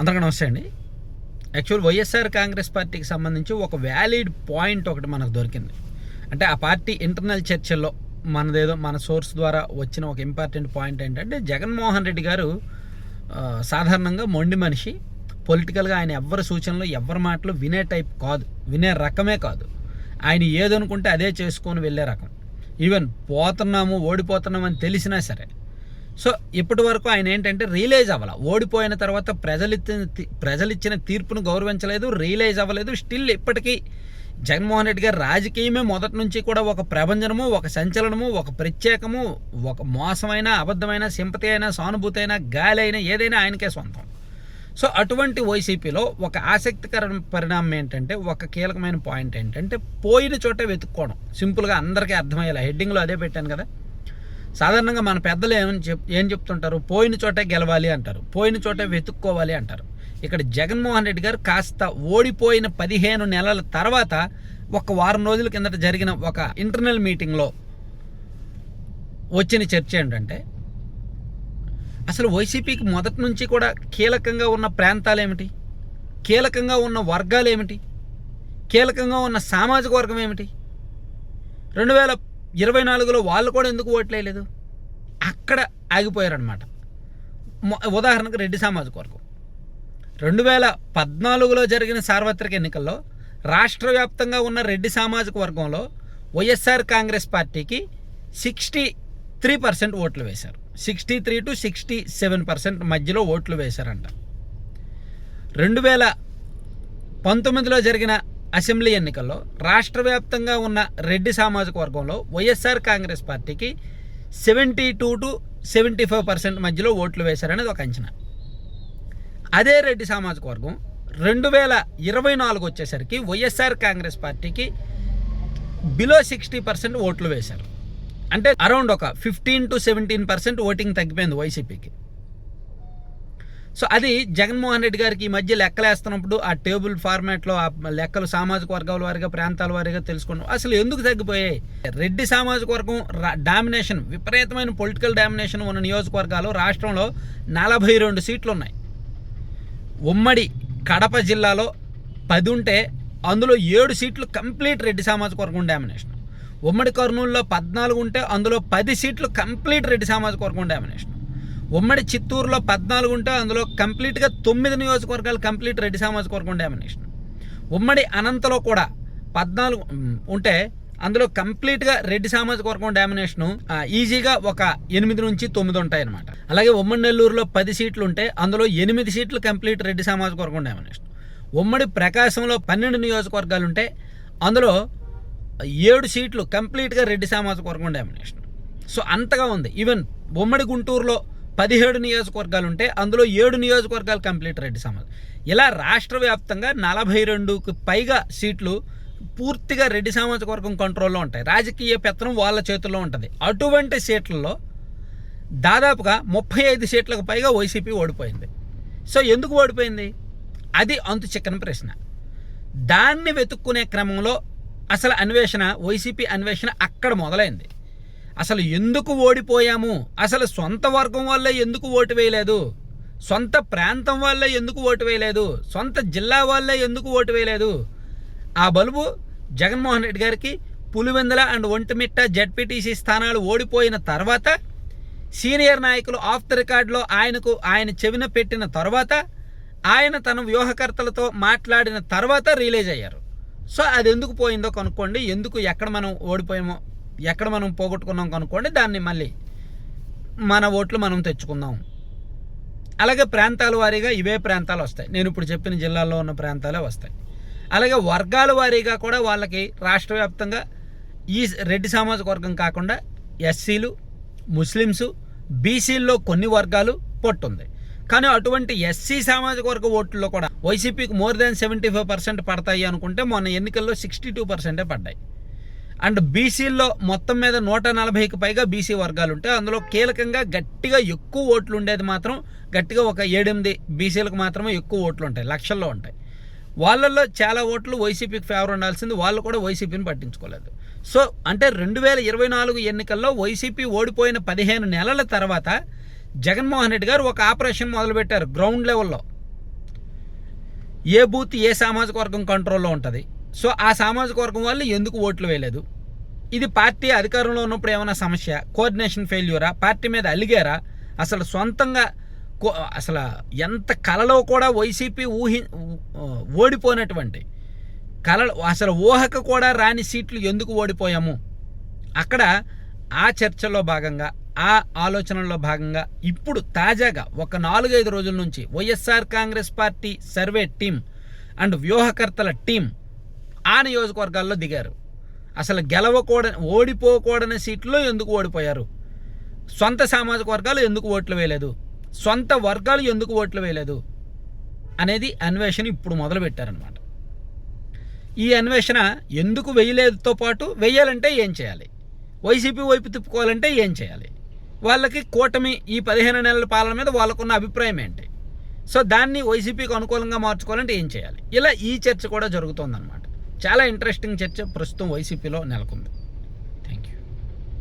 అందరికీ నమస్తే అండి. యాక్చువల్ వైఎస్ఆర్ కాంగ్రెస్ పార్టీకి సంబంధించి ఒక వ్యాలిడ్ పాయింట్ ఒకటి మనకు దొరికింది. అంటే ఆ పార్టీ ఇంటర్నల్ చర్చల్లో మనదేదో మన సోర్స్ ద్వారా వచ్చిన ఒక ఇంపార్టెంట్ పాయింట్ ఏంటంటే జగన్మోహన్ రెడ్డి గారు సాధారణంగా మొండి మనిషి. పొలిటికల్గా ఆయన ఎవరి సూచనలు ఎవరి మాటలు వినే టైప్ కాదు. వినే రకమే కాదు. ఆయన ఏదనుకుంటే అదే చేసుకొని వెళ్ళే రకం. ఈవెన్ పోతున్నాము ఓడిపోతున్నాము అని తెలిసినా సరే సో ఇప్పటి వరకు ఆయన ఏంటంటే రియలైజ్ అవ్వాల. ఓడిపోయిన తర్వాత ప్రజలిచ్చిన ప్రజలిచ్చిన తీర్పును గౌరవించలేదు రియలైజ్ అవ్వలేదు. స్టిల్ ఇప్పటికీ జగన్మోహన్ రెడ్డి గారు రాజకీయమే మొదటి నుంచి కూడా ఒక ప్రభంజనము ఒక సంచలనము ఒక ప్రత్యేకము ఒక మోసమైన అబద్ధమైన సింపతి అయినా సానుభూతి అయినా గాలి అయినా ఏదైనా ఆయనకే సొంతం. సో అటువంటి వైసీపీలో ఒక ఆసక్తికర పరిణామం ఏంటంటే ఒక కీలకమైన పాయింట్ ఏంటంటే పోయిన చోటే వెతుక్కోవడం. సింపుల్గా అందరికీ అర్థమయ్యేలా. హెడ్డింగ్లో అదే పెట్టాను కదా. సాధారణంగా మన పెద్దలు ఏమని చెప్ ఏం చెప్తుంటారు? పోయిన చోటే గెలవాలి అంటారు. పోయిన చోటే వెతుక్కోవాలి అంటారు. ఇక్కడ జగన్మోహన్ రెడ్డి గారు కాస్త ఓడిపోయిన పదిహేను నెలల తర్వాత ఒక వారం రోజుల కిందట జరిగిన ఒక ఇంటర్నల్ మీటింగ్లో వచ్చిన చర్చ ఏంటంటే అసలు వైసీపీకి మొదటి నుంచి కూడా కీలకంగా ఉన్న ప్రాంతాలు ఏమిటి? కీలకంగా ఉన్న వర్గాలు ఏమిటి? కీలకంగా ఉన్న సామాజిక వర్గం ఏమిటి? రెండు వేల ఇరవై నాలుగులో వాళ్ళు కూడా ఎందుకు ఓట్లేయలేదు అక్కడ ఆగిపోయారనమాట ఉదాహరణకు రెడ్డి సామాజిక వర్గం రెండు వేల పద్నాలుగులో జరిగిన సార్వత్రిక ఎన్నికల్లో రాష్ట్ర వ్యాప్తంగా ఉన్న రెడ్డి సామాజిక వర్గంలో వైఎస్ఆర్ కాంగ్రెస్ పార్టీకి సిక్స్టీ త్రీ పర్సెంట్ ఓట్లు వేశారు. Sixty three to sixty seven percent మధ్యలో ఓట్లు వేశారంట. రెండు వేల పంతొమ్మిదిలో జరిగిన అసెంబ్లీ ఎన్నికల్లో రాష్ట్ర వ్యాప్తంగా ఉన్న రెడ్డి సామాజిక వర్గంలో వైఎస్ఆర్ కాంగ్రెస్ పార్టీకి seventy two to seventy five percent మధ్యలో ఓట్లు వేశారనేది ఒక అంచనా. అదే రెడ్డి సామాజిక వర్గం రెండు వేల ఇరవై నాలుగు వచ్చేసరికి వైఎస్ఆర్ కాంగ్రెస్ పార్టీకి బిలో సిక్స్టీ పర్సెంట్ ఓట్లు వేశారు. అంటే అరౌండ్ ఒక fifteen to seventeen percent voting తగ్గిపోయింది వైసీపీకి. సో అది జగన్మోహన్ రెడ్డి గారికి ఈ మధ్య లెక్కలేస్తున్నప్పుడు ఆ టేబుల్ ఫార్మాట్లో ఆ లెక్కలు సామాజిక వర్గాల వారిగా ప్రాంతాల వారిగా తెలుసుకున్నాం అసలు ఎందుకు తగ్గిపోయాయి? రెడ్డి సామాజిక వర్గం డామినేషన్ విపరీతమైన పొలిటికల్ డామినేషన్ ఉన్న నియోజకవర్గాలు రాష్ట్రంలో నలభై రెండు సీట్లు ఉన్నాయి ఉమ్మడి కడప జిల్లాలో పది ఉంటే అందులో ఏడు సీట్లు కంప్లీట్ రెడ్డి సామాజిక వర్గం డామినేషన్. ఉమ్మడి కర్నూలులో పద్నాలుగు ఉంటే అందులో పది సీట్లు కంప్లీట్ రెడ్డి సామాజిక వర్గం డామినేషన్. ఉమ్మడి చిత్తూరులో పద్నాలుగు ఉంటే అందులో కంప్లీట్గా తొమ్మిది నియోజకవర్గాలు కంప్లీట్ రెడ్డి సామాజిక వర్గం డామినేషన్ ఉమ్మడి అనంతలో కూడా పద్నాలుగు ఉంటే అందులో కంప్లీట్గా రెడ్డి సామాజిక వర్గం డామినేషను ఈజీగా ఒక ఎనిమిది నుంచి తొమ్మిది ఉంటాయి అనమాట అలాగే ఉమ్మడి నెల్లూరులో పది సీట్లు ఉంటే అందులో ఎనిమిది సీట్లు కంప్లీట్ రెడ్డి సామాజిక వర్గం డామినేషన్ ఉమ్మడి ప్రకాశంలో పన్నెండు నియోజకవర్గాలు ఉంటే అందులో ఏడు సీట్లు కంప్లీట్గా రెడ్డి సామాజిక వర్గం డామినేషన్ సో అంతగా ఉంది. ఈవెన్ ఉమ్మడి గుంటూరులో పదిహేడు నియోజకవర్గాలు ఉంటే అందులో ఏడు నియోజకవర్గాలు కంప్లీట్ రెడ్డి సమాజ్ ఇలా రాష్ట్ర వ్యాప్తంగా నలభై రెండుకు పైగా సీట్లు పూర్తిగా రెడ్డి సామాజిక వర్గం కంట్రోల్లో ఉంటాయి. రాజకీయ పెత్తనం వాళ్ళ చేతుల్లో ఉంటుంది. అటువంటి సీట్లలో దాదాపుగా ముప్పై ఐదు సీట్లకు పైగా వైసీపీ ఓడిపోయింది. సో ఎందుకు ఓడిపోయింది? అది అంతు చిక్కని ప్రశ్న. దాన్ని వెతుక్కునే క్రమంలో అసలు అన్వేషణ వైసీపీ అన్వేషణ అక్కడ మొదలైంది. అసలు ఎందుకు ఓడిపోయాము? అసలు సొంత వర్గం వల్లే ఎందుకు ఓటు వేయలేదు? సొంత ప్రాంతం వల్లే ఎందుకు ఓటు వేయలేదు? సొంత జిల్లా వల్లే ఎందుకు ఓటు వేయలేదు? ఆ బలుబు జగన్మోహన్ రెడ్డి గారికి పులివెందుల అండ్ ఒంటిమిట్ట జడ్పీటీసీ స్థానాలు ఓడిపోయిన తర్వాత సీనియర్ నాయకులు ఆఫ్ ద రికార్డులో ఆయనకు ఆయన చెవిన పెట్టిన తర్వాత ఆయన తన వ్యూహకర్తలతో మాట్లాడిన తర్వాత రిలీజ్ అయ్యారు. సో అది ఎందుకు పోయిందో కనుక్కోండి. ఎందుకు ఎక్కడ మనం ఓడిపోయామో ఎక్కడ మనం పోగొట్టుకున్నాం కనుక్కోండి దాన్ని మళ్ళీ మన ఓట్లు మనం తెచ్చుకుందాం. అలాగే ప్రాంతాల వారీగా ఇవే ప్రాంతాలు వస్తాయి. నేను ఇప్పుడు చెప్పిన జిల్లాల్లో ఉన్న ప్రాంతాలే వస్తాయి. అలాగే వర్గాల వారీగా కూడా వాళ్ళకి రాష్ట్ర వ్యాప్తంగా ఈ రెడ్డి సామాజిక వర్గం కాకుండా ఎస్సీలు ముస్లిమ్స్ బీసీల్లో కొన్ని వర్గాలు పొట్టుంది. కానీ అటువంటి ఎస్సీ సామాజిక వర్గ ఓట్లలో కూడా వైసీపీకి more than seventy five percent పడతాయి అనుకుంటే మొన్న ఎన్నికల్లో సిక్స్టీ టూ పర్సెంటే పడ్డాయి. అండ్ బీసీల్లో మొత్తం మీద నూట నలభైకి పైగా బీసీ వర్గాలు ఉంటే అందులో కీలకంగా గట్టిగా ఎక్కువ ఓట్లు ఉండేది మాత్రం గట్టిగా ఒక ఏడెనిమిది బీసీలకు మాత్రమే ఎక్కువ ఓట్లు ఉంటాయి లక్షల్లో ఉంటాయి. వాళ్ళల్లో చాలా ఓట్లు వైసీపీకి ఫేవర్ ఉండాల్సింది వాళ్ళు కూడా వైసీపీని పట్టించుకోలేదు. సో అంటే రెండు వేల ఇరవై నాలుగు ఎన్నికల్లో వైసీపీ ఓడిపోయిన పదిహేను నెలల తర్వాత జగన్మోహన్ రెడ్డి గారు ఒక ఆపరేషన్ మొదలుపెట్టారు గ్రౌండ్ లెవెల్లో. ఏ బూత్ ఏ సామాజిక వర్గం కంట్రోల్లో ఉంటుంది? సో ఆ సామాజిక వర్గం వాళ్ళు ఎందుకు ఓట్లు వేయలేదు? ఇది పార్టీ అధికారంలో ఉన్నప్పుడు ఏమైనా సమస్య? కోఆర్డినేషన్ ఫెయిల్యూరా? పార్టీ మీద అలిగారా? అసలు సొంతంగా కో- అసలు ఎంత కలలో కూడా వైసీపీ ఊహి ఓడిపోయినటువంటి కళ అసలు ఊహకు కూడా రాని సీట్లు ఎందుకు ఓడిపోయాము? అక్కడ ఆ చర్చలో భాగంగా ఆ ఆలోచనలో భాగంగా ఇప్పుడు తాజాగా ఒక నాలుగైదు రోజుల నుంచి YSR Congress party survey team and వ్యూహకర్తల team ఆ నియోజకవర్గాల్లో దిగారు. అసలు గెలవకూడని ఓడిపోకూడని సీట్లో ఎందుకు ఓడిపోయారు? సొంత సామాజిక వర్గాలు ఎందుకు ఓట్లు వేయలేదు? సొంత వర్గాలు ఎందుకు ఓట్లు వేయలేదు? అనేది అన్వేషణ ఇప్పుడు మొదలుపెట్టారనమాట ఈ అన్వేషణ ఎందుకు వేయలేదుతో పాటు వేయాలంటే ఏం చేయాలి? వైసీపీ వైపు తిప్పుకోవాలంటే ఏం చేయాలి? వాళ్ళకి కూటమి ఈ పదిహేను నెలల పాలన మీద వాళ్ళకున్న అభిప్రాయం ఏంటి? సో దాన్ని వైసీపీకి అనుకూలంగా మార్చుకోవాలంటే ఏం చేయాలి? ఇలా ఈ చర్చ కూడా జరుగుతుందన్నమాట. చాలా ఇంట్రెస్టింగ్ చర్చ ప్రస్తుతం వైసీపీలో నెలకొంది.